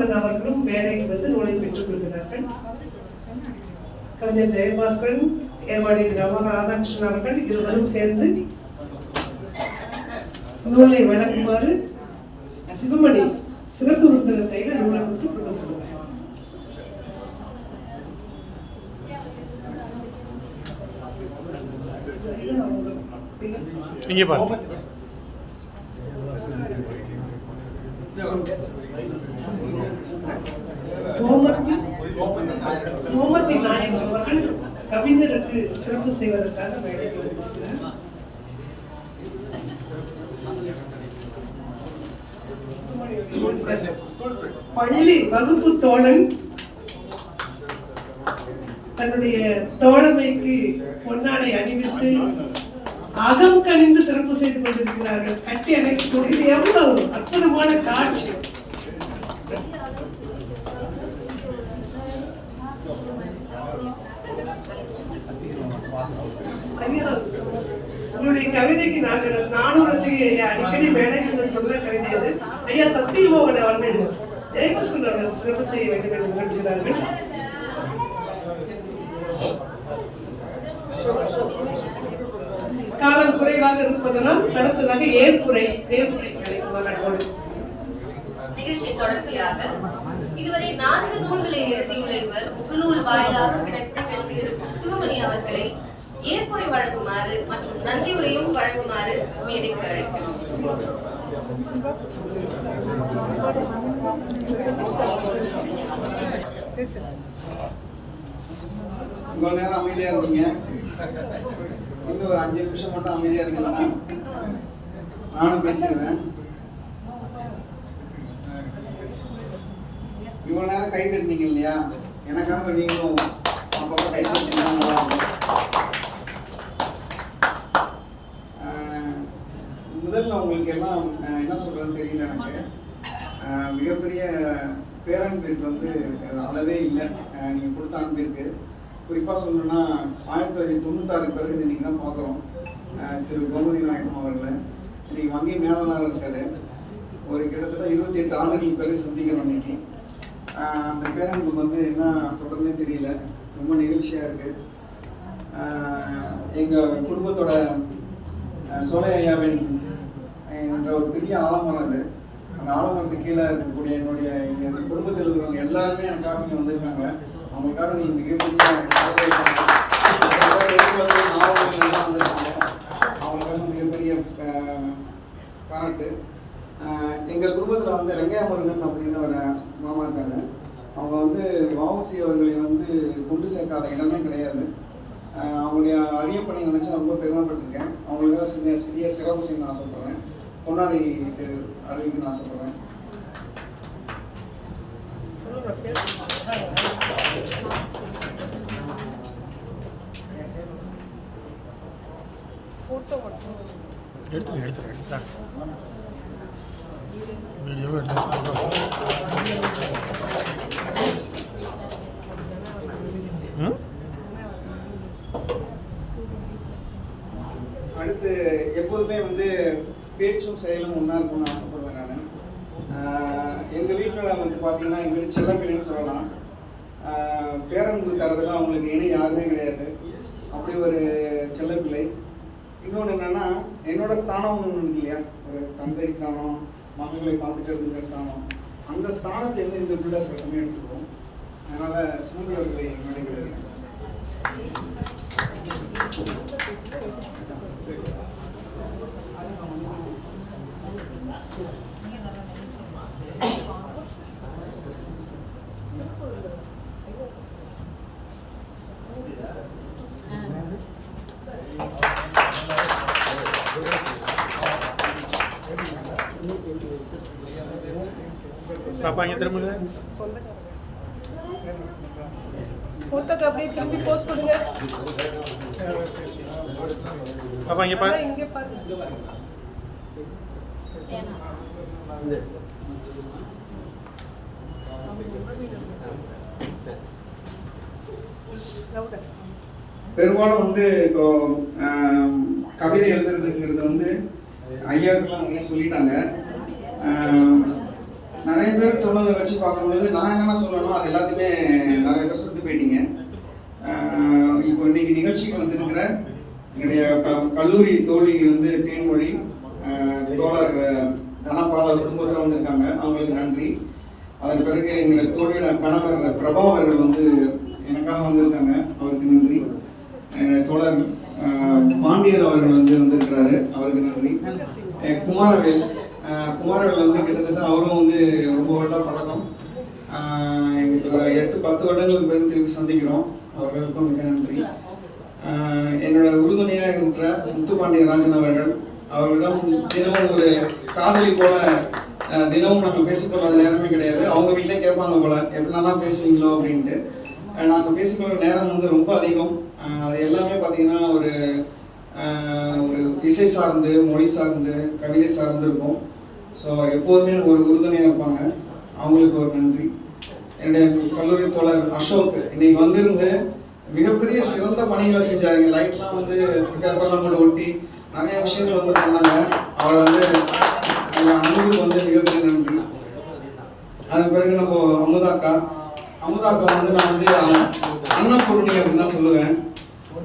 விஸ்வநாதன் அவர்களும் மேடைக்கு வந்து நூலை பெற்றுக் கொள்கிறார்கள். கவிஞர் ஜெயபாஸ்கரன் ஏர்வாடி ரமண ராதாகிருஷ்ணன் அவர்கள் இருவரும் சேர்ந்து நூலை வழங்குமாறு சிவமணி சிறப்பு விருந்தினர் கையில் நூலை கொடுத்து கொடுக்க சொல்லுவாங்க இங்கே பாருங்க கோமதி கோமதி நாயகம் அவர்கள் கவிஞருக்கு சிறப்பு செய்வதற்காக வந்திருக்கிறார். பள்ளி வகுப்பு தோழன் தன்னுடைய தோழமைக்கு பொன்னாடை அணிவித்து அகம் கணிந்து சிறப்பு செய்து கொண்டிருக்கிறார்கள். கட்டி இது எவ்வளவு அற்புதமான காட்சி. ஐயா, கவிதைக்கு நாங்க நானும் ரசிகை ஐயா அடிக்கடி மேடைகள்ல சொல்ல கவிதை அது ஐயா சத்தியமோகன் அவர்கள் ஜெயபாஸ்கர் அவர்கள் சிறப்பு செய்ய வேண்டும் என்று விரும்புகிறார்கள் காலம் குறைவாக இருப்பதனால் அடுத்ததாக ஏற்புரை ஏற்புரை கிடைக்குமாறு நிகழ்ச்சி தொடர்ச்சியாக இதுவரை நான்கு நூல்களை எழுதியுள்ள இவர் முகநூல் வாயிலாக கிடைத்த திரு சிவமணி அவர்களை ஏற்புரை வழங்குமாறு மற்றும் நன்றியுரையும் வழங்குமாறு மேடைக்கு அழைக்கிறோம். இவ்வளோ நேரம் அமைதியா இருந்தீங்க. இன்னும் ஒரு அஞ்சு நிமிஷம் மட்டும் அமைதியா இருக்கீங்கன்னா நானும் பேசிடுவேன். இவ்வளோ நேரம் கை தட்டினீங்க இல்லையா? எனக்காக நீங்களும் அப்பப்போ கை தட்டினா நல்லா இருக்கும். முதல்ல உங்களுக்கு எல்லாம் என்ன சொல்றதுன்னு தெரியல எனக்கு. மிகப்பெரிய பேரன்பிற்கு வந்து அளவே இல்லை. நீங்கள் நீங்க கொடுத்த அன்பிற்கு குறிப்பா சொல்லணும்னா ஆயிரத்தி தொள்ளாயிரத்தி தொண்ணூத்தாறு பிறகு இன்னைக்கு தான் பார்க்குறோம். திரு கோமதி நாயகம் அவர்களை. இன்னைக்கு வங்கி மேலாளர் இருக்காரு. ஒரு கிட்டத்தட்ட இருபத்தி எட்டு ஆண்டுகள் பிறகு சந்திக்கிறோம் இன்னைக்கு. அந்த பேரன்புக்கு வந்து என்ன சொல்கிறதுனே தெரியல. ரொம்ப நிகழ்ச்சியாக இருக்குது எங்கள் குடும்பத்தோட சோலை ஐயாவின் என்ற ஒரு பெரிய ஆலமரம் அது. அந்த ஆலமரத்துக்கு கீழே இருக்கக்கூடிய என்னுடைய எங்கள் குடும்பத்தில் இருக்கிறவங்க எல்லாருமே எனக்காக இங்கே வந்திருக்காங்க. அவங்களுக்காக நீங்கள் மிகப்பெரிய அவங்களுக்காக மிகப்பெரிய பாராட்டு. எங்கள் குடும்பத்தில் வந்து ரெங்கையா முருகன் அப்படின்னு ஒரு மாமா இருக்காங்க அவங்க வந்து வவுசி அவர்களை வந்து கொண்டு சேர்க்காத இடமே கிடையாது. அவங்களுடைய அரிய பணி நினைச்சு நான் ரொம்ப பெருமைப்பட்டிருக்கேன். அவங்களுக்காக சிறிய சிறிய சிறப்பு செய்யணும்னு ஆசைப்படுறேன். பொன்னாடி தெரு அறிவிக்கணும்னு ஆசைப்படுறேன். எடுத்துரு எடுத்துரு எடுத்துரு. வீடியோ எடுத்து ம் அடுத்து எப்போதுமே வந்து பேச்சும் செயலும் ஒன்றா இருக்கும்னு ஆசைப்படுவேன் நான் எங்கள் வீட்டில் வந்து பார்த்தீங்கன்னா எங்கள் வீட்டு செல்லப்பிள்ளைன்னு சொல்லலாம் ஆஹ் பேரன்பு தரதெல்லாம் அவங்களுக்கு இணை யாருமே கிடையாது. அப்படி ஒரு செல்லப்பிள்ளை. இன்னொன்று என்னன்னா என்னோட ஸ்தானம் ஒன்று இருக்கு இல்லையா? ஒரு தந்தை ஸ்தானம் மகங்களை பார்த்துக்கிறதுங்கிற ஸ்தானம். அந்த ஸ்தானத்தை வந்து இந்த பிள்ளை சில சமயம் எடுத்துக்கிறோம் அதனால சுமதி அவர்களை என்னுடைய விளையாடுறேன் பாப்பா இங்கே திரும்புங்க போட்டோக்கு அப்படியே திரும்பி போஸ்ட் கொடுங்க. பாப்பா இங்கே பாரு. இங்க பாருங்க. பெரும்பாலும் வந்து இப்போ கவிதை எழுதுறதுங்கிறது வந்து ஐயாக்கெல்லாம் நிறைய சொல்லிட்டாங்க. நிறைய பேர் சொன்னதை வச்சு பார்க்கும்பொழுது நான் என்னென்ன சொல்லணும் அது எல்லாத்தையுமே நிறைய பேர் சொல்லிட்டு போயிட்டீங்க. இப்போ இன்னைக்கு நிகழ்ச்சிக்கு வந்திருக்கிற என்னுடைய க- கல்லூரி தோழி வந்து தேன்மொழி தோழர் தனபால குடும்பத்தில் வந்திருக்காங்க. அவங்களுக்கு நன்றி. அதன் பிறகு எங்களுடைய தோழியோட கணவர் பிரபா அவர்கள் வந்து எனக்காக வந்திருக்காங்க. அவருக்கு நன்றி. என்னுடைய தோழர் பாண்டியன் அவர்கள் வந்து வந்திருக்கிறாரு. அவருக்கு நன்றி. குமாரவேல் குமாரவேல் வந்து கிட்டத்தட்ட அவரும் வந்து ரொம்ப வருட பழக்கம். எங்களுக்கு ஒரு எட்டு பத்து வருடங்களுக்கு பிறகு திருப்பி சந்திக்கிறோம். அவர்களுக்கும் மிக நன்றி. என்னோட உறுதுணையாக இருக்கிற முத்துப்பாண்டிய ராஜன் அவர்கள் அவர்களிடம் தினமும் ஒரு காதலி போல தினமும் நம்ம பேசிக்கொள்ளாத நேரமே கிடையாது. அவங்க வீட்டிலே கேட்பாங்க போல எப்படிலாம் பேசுவீங்களோ? அப்படின்ட்டு. நாங்கள் பேசிக்கொள்ள நேரம் வந்து ரொம்ப அதிகம். அது எல்லாமே பார்த்தீங்கன்னா ஒரு ஒரு இசை சார்ந்து மொழி சார்ந்து கவிதை சார்ந்து இருக்கும். ஸோ எப்போதுமே எனக்கு ஒரு உறுதுணையாக இருப்பாங்க. அவங்களுக்கு ஒரு நன்றி. என்னுடைய கல்லூரி தோழர் அசோக் இன்னைக்கு வந்திருந்து மிகப்பெரிய சிறந்த பணிகளை செஞ்சாங்க லைட்லாம் வந்து பேப்பர்லாம் போட்டு ஒட்டி நிறைய விஷயங்கள் வந்து பண்ணாங்க. அவர் வந்து அன்புக்கு வந்து மிகப்பெரிய நன்றி. அதன் பிறகு நம்ம அமுதாக்கா அமுதாக்கா வந்து நான் வந்து அண்ணன் அன்னபூர்ணி அப்படின்னு தான் சொல்லுவேன்.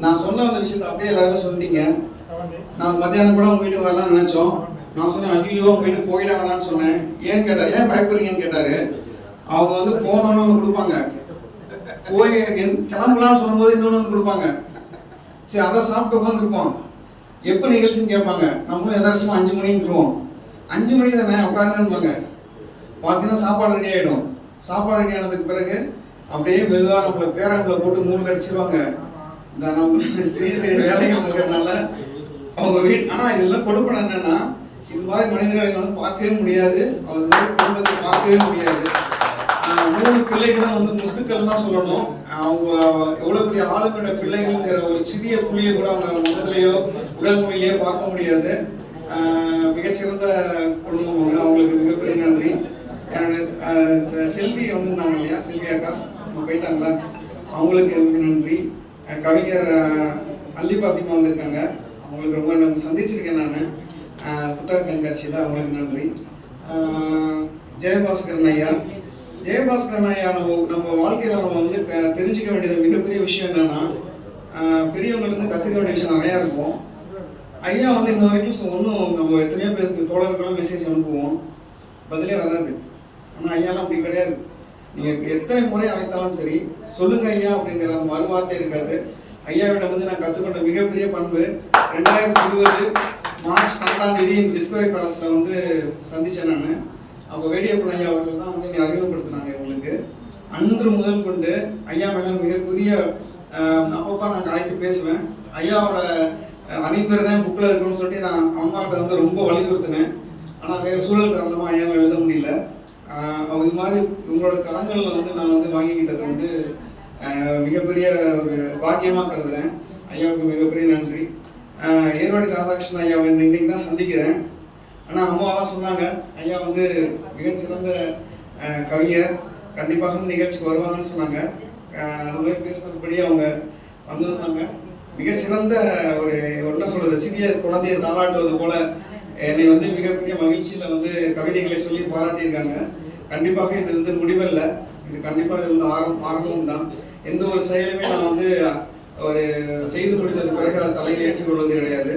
நான் சொன்ன அந்த விஷயத்தை அப்படியே எல்லாரும் சொல்லிட்டீங்க. நான் மத்தியானம் கூட உங்க வீட்டுக்கு வரலாம்னு நினைச்சோம். நான் சொன்னேன் ஐயோ உங்க வீட்டுக்கு போயிட வேணாம்னு சொன்னேன். ஏன்னு கேட்டார் ஏன் பயப்படுறீங்கன்னு கேட்டாரு. அவங்க வந்து போனோன்னு ஒன்று கொடுப்பாங்க. போய் எந்- கிளம்பலாம்னு சொல்லும்போது இன்னொன்று வந்து கொடுப்பாங்க. சரி அதை சாப்பிட்டு உட்காந்துருப்போம் எப்போ நிகழ்ச்சின்னு கேட்பாங்க. நம்மளும் எதாச்சும் அஞ்சு மணின்றுவோம் அஞ்சு மணி தானே உட்காருங்கன்பாங்க பார்த்தீங்கன்னா சாப்பாடு ரெடி ஆகிடும் சாப்பாடு ரெடி ஆனதுக்கு பிறகு அப்படியே மெதுவாக நம்மளை பேரங்களை போட்டு மூணு கடிச்சிருவாங்க இந்த நம்ம சிறிய சிறிய வேலைகள் இருக்கிறதுனால அவங்க வீட் ஆனால் இதெல்லாம் கொடுப்பன என்னன்னா இது மாதிரி மனிதர்களை வந்து பார்க்கவே முடியாது. அவர் மாதிரி குடும்பத்தை பார்க்கவே முடியாது. மூணு பிள்ளைகளும் வந்து முத்துக்கள் தான் சொல்லணும். அவங்க எவ்வளவு பெரிய ஆளுங்களோட பிள்ளைகள்ங்கிற ஒரு சிறிய துளியை கூட அவங்க முகத்திலேயோ உடல் மொழியிலேயோ பார்க்க முடியாது. மிகச்சிறந்த குடும்பம் அவங்க. அவங்களுக்கு மிகப்பெரிய நன்றி. என்னோட, ஆஹ் செ- செல்வி வந்திருந்தாங்க இல்லையா? செல்வி அக்கா அவங்க போயிட்டாங்களா? அவங்களுக்கு மிக நன்றி. கவிஞர் அள்ளி அல்லி பாத்திமா வந்திருக்காங்க. அவங்களுக்கு ரொம்ப சந்திச்சிருக்கேன் நான். புத்தக கண்காட்சியில் அவங்களுக்கு நன்றி. ஜெயபாஸ்கரன் ஐயா ஜெயபாஸ்கரன் ஐயா நம்ம நம்ம வாழ்க்கையில் நம்ம வந்து க தெரிஞ்சுக்க வேண்டியது மிகப்பெரிய விஷயம் என்னென்னா ஆஹ் பெரியவங்கள்ட்ட கற்றுக்க வேண்டிய விஷயம் நிறையா இருக்கும். ஐயா வந்து இன்ன வரைக்கும் ஒன்றும் நம்ம எத்தனையோ பேருக்கு தோழர்களும் மெசேஜ் அனுப்புவோம். பதிலே வராது. ஆனால் ஐயாலாம் அப்படி கிடையாது. நீங்கள் எத்தனை முறை அழைத்தாலும் சரி சொல்லுங்க ஐயா அப்படிங்கிற அந்த மறுவார்த்தை இருக்காது. ஐயாவிடம் வந்து நான் கற்றுக்கொண்ட மிகப்பெரிய பண்பு ரெண்டாயிரத்தி இருபது மார்ச் பன்னெண்டாம் தேதி டிஸ்கவரி பேலஸில் வந்து சந்தித்தேன் நான். அப்போ வேடிய ஐயா அவர்கள் தான் வந்து என்னை அறிமுகப்படுத்தினாங்க எங்களுக்கு அன்று முதல் கொண்டு ஐயா மேடம் மிகப்பெரிய ஆஹ், அப்பப்போ நான் அழைத்து பேசுவேன். ஐயாவோட அஹ், அனைத்து தான் புக்கில் இருக்குன்னு சொல்லிட்டு நான் அம்மாட்ட வந்து ரொம்ப வலியுறுத்தினேன். ஆனால் வேறு சூழல் காரணமாக ஐயாவை எழுத முடியல. அவங்க இது மாதிரி உங்களோட கரங்களில் வந்து நான் வந்து வாங்கிக்கிட்டது வந்து மிகப்பெரிய ஒரு பாக்கியமாக கருதுகிறேன் ஐயாவுக்கு மிகப்பெரிய நன்றி. ஏர்வாடி ராதாகிருஷ்ணன் ஐயாவை இன்னைக்கு தான் சந்திக்கிறேன். ஆனால் அம்மா தான் சொன்னாங்க ஐயா வந்து மிகச்சிறந்த கவிஞர். கண்டிப்பாக வந்து நிகழ்ச்சிக்கு வருவாங்கன்னு சொன்னாங்க. அது மாதிரி பேசுகிறபடி அவங்க வந்திருந்தாங்க. மிகச்சிறந்த ஒரு என்ன சொல்றது சிறிய குழந்தையை தாளாட்டுவது போல என்னை வந்து மிகப்பெரிய மகிழ்ச்சியில் வந்து கவிதைகளை சொல்லி பாராட்டியிருக்காங்க. கண்டிப்பாக இது வந்து முடிவல்ல. இது கண்டிப்பாக இது வந்து ஆரம்பம் ஆரம்பம் தான் எந்த ஒரு செயலுமே நான் வந்து ஒரு செய்து முடித்தது பிறகு அதை தலையில் ஏற்றுக்கொள்வது கிடையாது.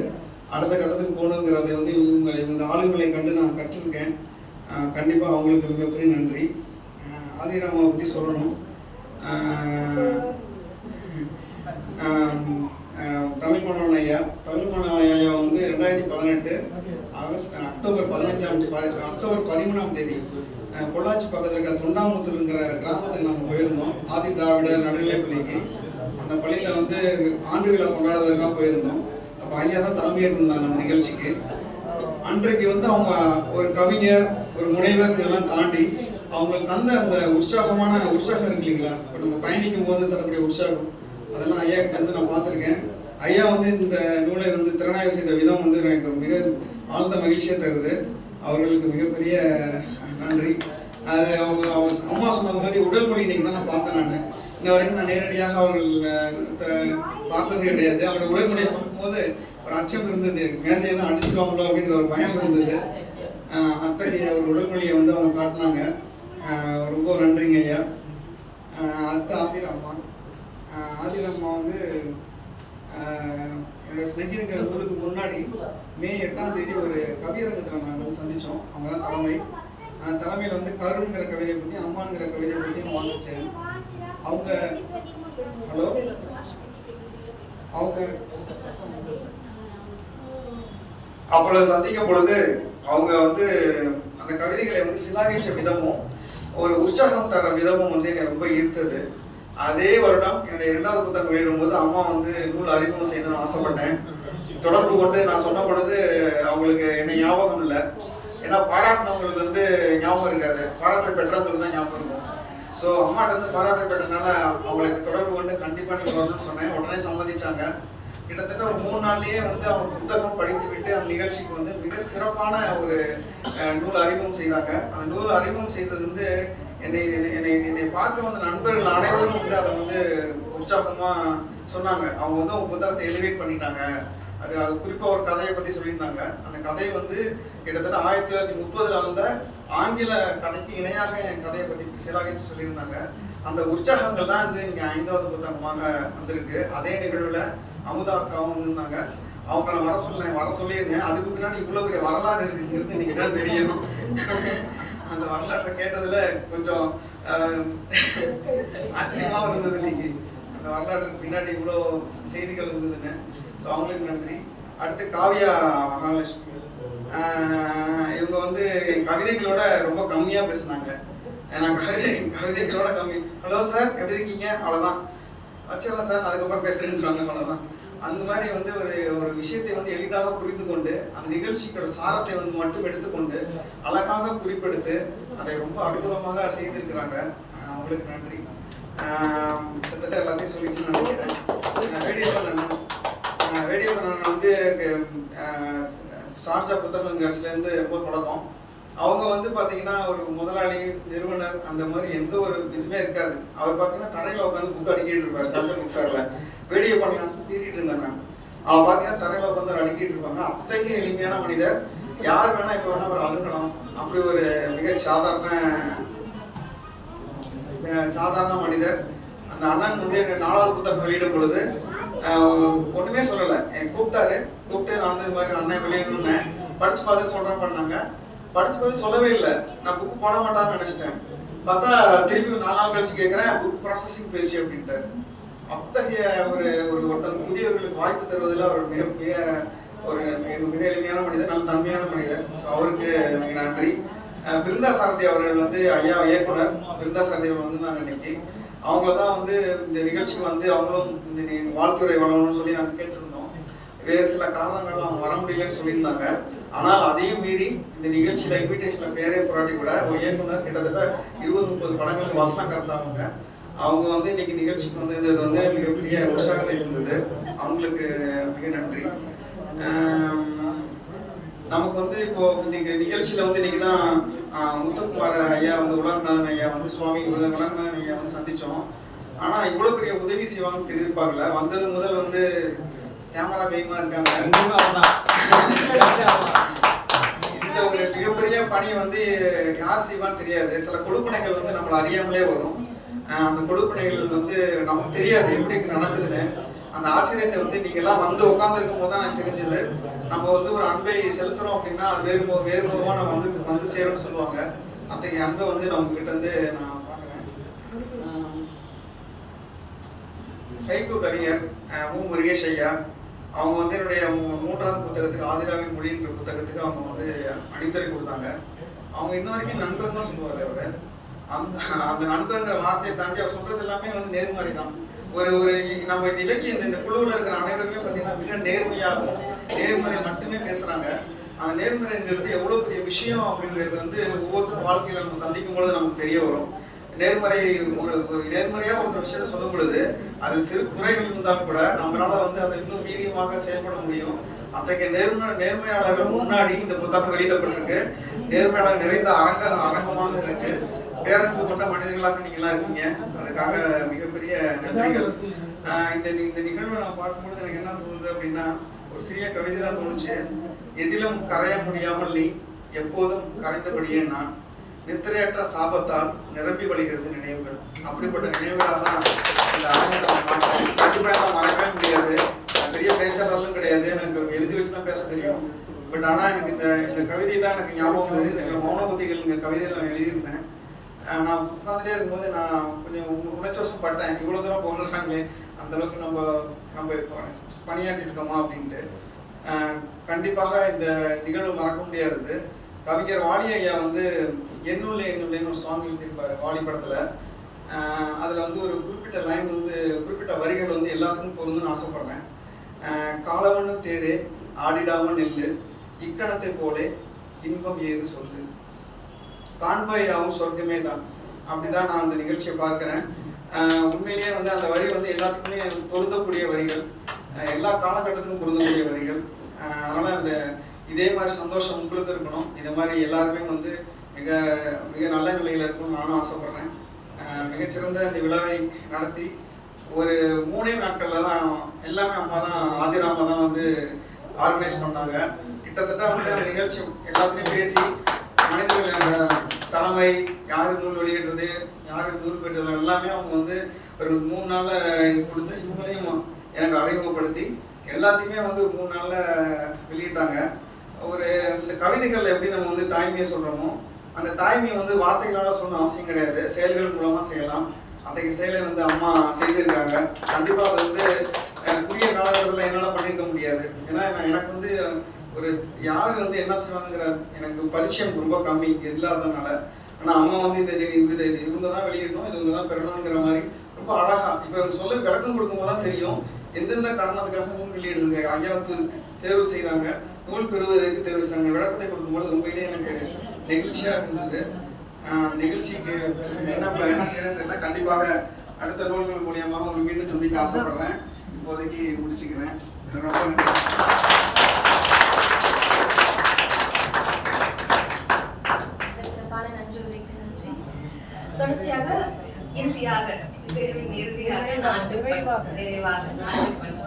அடுத்த கட்டத்துக்கு போகணுங்கிறதை வந்து இவங்க இந்த ஆளுங்களை கண்டு நான் கற்றிருக்கேன். கண்டிப்பாக அவங்களுக்கு மிகப்பெரிய நன்றி. ஆதிராமாவை பற்றி சொல்லணும். தமிழ் மன்னன் ஐயா. தமிழ் ஐயா வந்து ரெண்டாயிரத்தி பதினெட்டு ஆகஸ்ட் அக்டோபர் பதினஞ்சாம் அக்டோபர் பதிமூணாம் தேதி பொள்ளாச்சி பக்கத்தில் இருக்கிற தொண்டாமுத்தூருங்கிற கிராமத்துக்கு நாங்கள் போயிருந்தோம். ஆதி திராவிடர் நடுநிலைப்பள்ளிக்கு அந்த பள்ளியில் வந்து ஆண்டு விழா கொண்டாடுவதற்காக போயிருந்தோம். அப்போ ஐயா தான் தலைமையாக இருந்தாங்க அந்த நிகழ்ச்சிக்கு. அன்றைக்கு வந்து அவங்க ஒரு கவிஞர் ஒரு முனைவர் இதெல்லாம் தாண்டி அவங்களுக்கு தந்த அந்த உற்சாகமான உற்சாகம் இருக்கு இல்லைங்களா? இப்போ நம்ம பயணிக்கும் போது தரக்கூடிய உற்சாகம். அதெல்லாம் ஐயா கிட்ட வந்து நான் பார்த்துருக்கேன். ஐயா வந்து இந்த நூலை வந்து திறனாய்வு செய்த விதம் வந்து எனக்கு மிக ஆழ்ந்த மகிழ்ச்சியை தருது. அவர்களுக்கு மிகப்பெரிய நன்றி. அது அவங்க அவங்க அம்மா சொன்னது மாதிரி உடல் மொழி இன்னைக்கு தான் நான் பார்த்தேன் நான். இன்ன வரைக்கும் நான் நேரடியாக அவர்கள் பார்த்தது கிடையாது. அவருடைய உடல்முறையை பார்க்கும்போது ஒரு அச்சம் இருந்தது. மேசையை தான் அடிச்சிருவாங்களோ அப்படிங்கிற ஒரு பயம் இருந்தது. அத்தகைய ஒரு உடல் மொழியை வந்து அவங்க காட்டினாங்க. ரொம்ப நன்றிங்க ஐயா. அத்தை அடுத்து ஆதிரம்மா. ஆஹ் வந்து என்னோட ஸ்னெகிங்கிற நூலுக்கு முன்னாடி மே எட்டாம் தேதி ஒரு கவியரங்கத்தில் நாங்கள் வந்து சந்தித்தோம் அவங்க தான் தலைமை. அந்த தலைமையில் வந்து கருணுங்கிற கவிதையை பற்றி அம்மானுங்கிற கவிதையை பற்றியும் வாசித்தேன் அவங்க ஹலோ? அவங்க அப்பொழுது சந்திக்கும் பொழுது அவங்க வந்து அந்த கவிதைகளை வந்து சிலாகிச்ச விதமும் ஒரு உற்சாகம் தர விதமும் வந்து என்னை ரொம்ப ஈர்த்தது. அதே வருடம் என்னுடைய இரண்டாவது புத்தகம் வெளியிடும்போது அம்மா வந்து நூல் அறிமுகம் செய்யணும்னு ஆசைப்பட்டேன். தொடர்பு கொண்டு நான் சொன்ன பொழுது அவங்களுக்கு என்ன ஞாபகம் இல்லை. ஏன்னா பாராட்டினவங்களுக்கு வந்து ஞாபகம் இருக்காது. பாராட்டை பெற்றவங்களுக்கு தான் ஞாபகம் இருக்கும். ஸோ அம்மாட்ட வந்து பாராட்டை அவங்களுக்கு தொடர்பு கொண்டு கண்டிப்பாக நீங்கள் வரணும்னு சொன்னேன். உடனே சம்மதிச்சாங்க. கிட்டத்தட்ட ஒரு மூணு நாள்லயே வந்து அவங்க புத்தகம் படித்து விட்டு அந்த நிகழ்ச்சிக்கு வந்து மிக சிறப்பான ஒரு நூல் அறிமுகம் செய்தாங்க. அந்த நூல் அறிமுகம் செய்தது வந்து என்னை என்னை என்னை பார்க்க வந்த நண்பர்கள் அனைவரும் வந்து அதை வந்து உற்சாகமாக சொன்னாங்க. அவங்க வந்து அவங்க புத்தகத்தை எலிவேட் பண்ணிட்டாங்க. அது அது குறிப்பாக ஒரு கதையை பற்றி சொல்லியிருந்தாங்க. அந்த கதை வந்து கிட்டத்தட்ட ஆயிரத்தி தொள்ளாயிரத்தி முப்பதில் வந்த ஆங்கில கதைக்கு இணையாக என் கதையை பத்தி சிலாகிச்சு சொல்லியிருந்தாங்க. அந்த உற்சாகங்கள் தான் வந்து இங்கே ஐந்தாவது புத்தகமாக வந்திருக்கு. அதே நிகழ்வுல அமுதா அக்காவும் வந்திருந்தாங்க. அவங்கள வர சொல்ல வர சொல்லியிருந்தேன். அதுக்கு பின்னாடி இவ்வளவு பெரிய வரலாறு இருக்குங்கிறது இன்னைக்கு தான் தெரியும். அந்த வரலாற்றை கேட்டதுல கொஞ்சம் ஆச்சரியமாகவும் ஆச்சரியமாவும் இருந்தது இன்னைக்கு அந்த வரலாற்றுக்கு பின்னாடி இவ்வளோ செய்திகள் இருந்ததுன்னு. ஸோ அவங்களுக்கு நன்றி. அடுத்து காவியா மகாலட்சுமி. இவங்க வந்து கவிதைகளோட ரொம்ப கம்மியா பேசுனாங்க. நான் கவிதை கவிதைகளோட கம்மி. ஹலோ சார் எப்படி இருக்கீங்க? அவ்வளோதான் வச்சிடலாம் சார் அதுக்கப்புறம் பேசுறேன்றாங்க அவ்வளோதான் அந்த மாதிரி வந்து ஒரு ஒரு விஷயத்தை வந்து எளிதாக புரிந்து கொண்டு அந்த நிகழ்ச்சிக்கோட சாரத்தை வந்து மட்டும் எடுத்துக்கொண்டு அழகாக குறிப்பெடுத்து அதை ரொம்ப அற்புதமாக செய்திருக்கிறாங்க. அவங்களுக்கு நன்றி. கிட்டத்தட்ட எல்லாத்தையும் சொல்லிட்டு நினைக்கிறேன். ஆஹ் ரேடியோ அண்ணன் ஆஹ் வந்து எனக்கு ஆஹ் புத்தகம் கட்சியிலேருந்து ரொம்ப தொடக்கம் அவங்க வந்து பார்த்தீங்கன்னா ஒரு முதலாளி நிறுவனர் அந்த மாதிரி எந்த ஒரு இதுவுமே இருக்காது. அவர் பார்த்தீங்கன்னா தரையில் உட்காந்து புக் அடிக்கிட்டு இருப்பார் சர்ஜர் புக் ஃபேரில் வீடியோ பண்ணலாம் தீட்டிட்டு இருந்தேன் நான். அவர் பார்த்தீங்கன்னா தரையில் உட்காந்து அடிக்கிட்டு இருப்பாங்க. அத்தகைய எளிமையான மனிதர். யார் வேணா இப்போ வேணா அவர் அணுகலாம். அப்படி ஒரு மிக சாதாரண சாதாரண மனிதர். அந்த அண்ணன் முன்னே நாலாவது புத்தகம் வெளியிடும் பொழுது ஒன்றுமே ஒண்ணுமே சொல்லல. கூப்பிட்டாரு. கூப்பிட்டு நான் வந்து இது மாதிரி அண்ணன் வெளியிடணும்னு படிச்சு பார்த்து சொல்றேன் பண்ணாங்க. படிச்சு பார்த்து சொல்லவே இல்லை. நான் புக் போட மாட்டான்னு நினைச்சிட்டேன். பார்த்தா திருப்பி நாலு நாள் கழிச்சு கேட்குறேன் புக் ப்ராசஸிங் பேசி அப்படின்ட்டாரு. அத்தகைய ஒரு ஒரு ஒருத்தங்க புதியவர்களுக்கு வாய்ப்பு தருவதில் அவர் மிக மிக ஒரு மிக மிக எளிமையான மனிதர் நல்ல தன்மையான மனிதர். ஸோ அவருக்கு மிக நன்றி. பிருந்தா சாரதி அவர்கள் வந்து ஐயா இயக்குனர். பிருந்தா சாரதி அவர்கள் நாங்கள் இன்னைக்கு. அவங்கள தான் வந்து இந்த நிகழ்ச்சி வந்து அவங்களும் இந்த வாழ்த்துறை வழங்கணும்னு சொல்லி நாங்கள் கேட்டிருந்தோம். வேறு சில காரணங்கள் அவங்க வர முடியலன்னு சொல்லியிருந்தாங்க. ஆனால் அதையும் மீறி இந்த நிகழ்ச்சியில இன்விடேஷன்ல பேரே போராட்டி கூட ஒரு இயக்குனர் கிட்டத்தட்ட இருபது முப்பது படங்களுக்கு வசனம் கருத்தாங்க அவங்க வந்து இன்னைக்கு நிகழ்ச்சிக்கு வந்தது வந்து மிகப்பெரிய உற்சாகத்தை இருந்தது. அவங்களுக்கு மிக நன்றி. நமக்கு வந்து இப்போ இன்னைக்கு நிகழ்ச்சியில வந்து இன்னைக்கு தான் முத்துக்குமார் ஐயா வந்து உலகநாதன் ஐயா வந்து சுவாமி உலகநாதன் ஐயா வந்து சந்திச்சோம். ஆனா இவ்வளவு பெரிய உதவி செய்வாங்கன்னு எதிர்பார்க்கல வந்தது முதல் வந்து கேமரா கைமா இருக்காங்க. இந்த ஒரு மிகப்பெரிய பணி வந்து யார் செய்வான்னு தெரியாது. சில கொடுப்பனைகள் வந்து நம்மள அறியாமலே வரும். அந்த கொடுப்பனைகள் வந்து நமக்கு தெரியாது. எப்படி நடக்குதுன்னு. அந்த ஆச்சரியத்தை வந்து நீங்க எல்லாம் வந்து உட்கார்ந்து இருக்கும் போது தான் எனக்கு தெரிஞ்சது. நம்ம வந்து ஒரு அன்பை செலுத்துறோம் அப்படின்னா அது வேறு வேறு முகமா நம்ம வந்து வந்து சேரும்னு சொல்லுவாங்க. அத்தகைய அன்பை வந்து நம்ம கிட்ட வந்து நான் பார்க்குறேன். ஹைகோ கவிஞர் மு முருகேஷ் ஐயா. அவங்க வந்து என்னுடைய மூன்றாவது புத்தகத்துக்கு ஆதிராவின் மொழின்ற புத்தகத்துக்கு அவங்க வந்து அணிந்துரை கொடுத்தாங்க. அவங்க இன்ன வரைக்கும் நண்பர்னு சொல்லுவார் அவர். அந்த அந்த நண்பர்ங்கிற வார்த்தையை தாண்டி அவர் சொல்றது எல்லாமே வந்து நேர்மறை தான். ஒரு ஒரு நம்ம இந்த இலக்கிய இந்த இந்த குழுவில் இருக்கிற அனைவருமே பார்த்தீங்கன்னா மிக நேர்மையாகவும் நேர்மறை மட்டுமே பேசுறாங்க. அந்த நேர்மறைங்கிறது எவ்வளவு பெரிய விஷயம் அப்படிங்கிறது வந்து ஒவ்வொருத்தரும் வாழ்க்கையில நம்ம சந்திக்கும் பொழுது நமக்கு தெரிய வரும். நேர்மறை ஒரு ஒரு நேர்மறையா ஒரு விஷயத்த சொல்லும் பொழுது அது சிறு குறைகள் இருந்தால் கூட நம்மளால வந்து அதை இன்னும் வீரியமாக செயல்பட முடியும். அத்தகைய நேர்ம நேர்மையாளர்கள் முன்னாடி இந்த புத்தகம் வெளியிடப்பட்டிருக்கு. நேர்மையாளர் நிறைந்த அரங்க அரங்கமாக இருக்கு. பேரன்பு கொண்ட மனிதர்களாக நீங்களாம் இருக்கீங்க. அதுக்காக மிகப்பெரிய நன்றிகள். ஆஹ் இந்த இந்த நிகழ்வை நான் பார்க்கும்போது எனக்கு என்ன தோணுது அப்படின்னா ஒரு சிறிய கவிதை தான் தோணுச்சு. எதிலும் கரைய முடியாமல் நீ எப்போதும் கரைந்தபடியே நான். நித்திரையற்ற சாபத்தால் நிரம்பி வழிகிறது நினைவுகள். அப்படிப்பட்ட நினைவுகளாக தான் இந்த அரங்கத்தை கண்டிப்பாக மறக்கவே முடியாது. பெரிய பேச்சாளர்களும் கிடையாது. எனக்கு எழுதி வச்சு தான் பேச தெரியும். பட் ஆனால் எனக்கு இந்த இந்த கவிதை தான் எனக்கு ஞாபகம் வந்தது. இந்த மௌனபதிகள் இந்த கவிதையில் நான் எழுதியிருந்தேன். நான் உட்காந்துட்டே இருக்கும்போது நான் கொஞ்சம் உணர்ச்சோசம் பட்டேன். இவ்வளோ தூரம் போகணுறாங்களே அந்த அளவுக்கு நம்ம நம்ம பணியாற்றி இருக்கோமா அப்படின்ட்டு. கண்டிப்பாக இந்த நிகழ்வு மறக்க முடியாதது. கவிஞர் வாணி ஐயா வந்து என்னுள்ள எண்ணுள்ளேன்னு ஒரு சாங் எழுதியிருப்பார் வாலி படத்தில். அதில் வந்து ஒரு குறிப்பிட்ட லைன் வந்து குறிப்பிட்ட வரிகள் வந்து எல்லாத்துக்கும் பொருந்துன்னு ஆசைப்பட்றேன். அஹ் தேரே ஆடிடாமன் நெல்லு இக்கணத்தை போலே இன்பம் ஏது சொல்லு. காண்பாயாவும் சொர்க்கமே தான். அப்படிதான் நான் அந்த நிகழ்ச்சியை பார்க்குறேன். உண்மையிலேயே வந்து அந்த வரி வந்து எல்லாத்துக்குமே பொருந்தக்கூடிய வரிகள். எல்லா காலகட்டத்துக்கும் பொருந்தக்கூடிய வரிகள். அதனால் அந்த இதே மாதிரி சந்தோஷம் உங்களுக்கு இருக்கணும். இதை மாதிரி எல்லாருமே வந்து மிக மிக நல்ல நிலையில் இருக்கும்னு நானும் ஆசைப்பட்றேன். மிகச்சிறந்த இந்த விழாவை நடத்தி ஒரு மூணே நாட்களில் தான் எல்லாமே அம்மா தான் ஆதிராமா தான் வந்து ஆர்கனைஸ் பண்ணாங்க. கிட்டத்தட்ட வந்து அந்த நிகழ்ச்சி எல்லாத்துலேயும் பேசி மனிதர்கள் தலைமை யார் நூல் வெளியிடுறது யார் நூல் பெற்றது எல்லாமே அவங்க வந்து ஒரு மூணு நாளில் கொடுத்து இவங்களையும் எனக்கு அறிமுகப்படுத்தி எல்லாத்தையுமே வந்து ஒரு மூணு நாளில் வெளியிட்டாங்க. ஒரு இந்த கவிதைகள் எப்படி நம்ம வந்து தாய்மையை சொல்கிறோமோ அந்த தாய்மையை வந்து வார்த்தைகளால் சொல்லணும் அவசியம் கிடையாது. செயல்கள் மூலமாக செய்யலாம். அத்தகைய செயலை வந்து அம்மா செய்திருக்காங்க. கண்டிப்பாக வந்து குறுகிய காலகட்டத்தில் என்னால் பண்ணியிருக்க முடியாது. ஏன்னா எனக்கு வந்து ஒரு யார் வந்து என்ன செய்வாங்கிற எனக்கு பரிச்சயம் ரொம்ப கம்மி. இங்கே இல்லாததுனால. ஆனால் அம்மா வந்து இந்த இது இவங்க தான் வெளியிடணும் இது இவங்க தான் பெறணுங்கிற மாதிரி ரொம்ப அழகா இப்போ இவங்க சொல்ல விளக்கம் கொடுக்கும்போது தான் தெரியும். எந்தெந்த காரணத்துக்காக நூல் வெளியிடுறது ஐயா தேர்வு செய்தாங்க நூல் பெறுவதற்கு தேர்வு செய்தாங்க விளக்கத்தை கொடுக்கும்போது உண்மையிலேயே எனக்கு நெகிழ்ச்சியாக இருந்தது. ஆஹ் நிகழ்ச்சிக்கு என்ன இப்போ என்ன செய்யறதுன்னு தெரியல. கண்டிப்பாக அடுத்த நூல்கள் மூலியமாக ஒரு மீண்டும் சந்திக்க ஆசைப்படுறேன். இப்போதைக்கு முடிச்சுக்கிறேன். ரொம்ப நன்றி. தொடர்ச்சியாக இறுதியாக தேர்வின் இறுதியாக நாட்டுப்பண் நிறைவாக நாட்டுப்பண்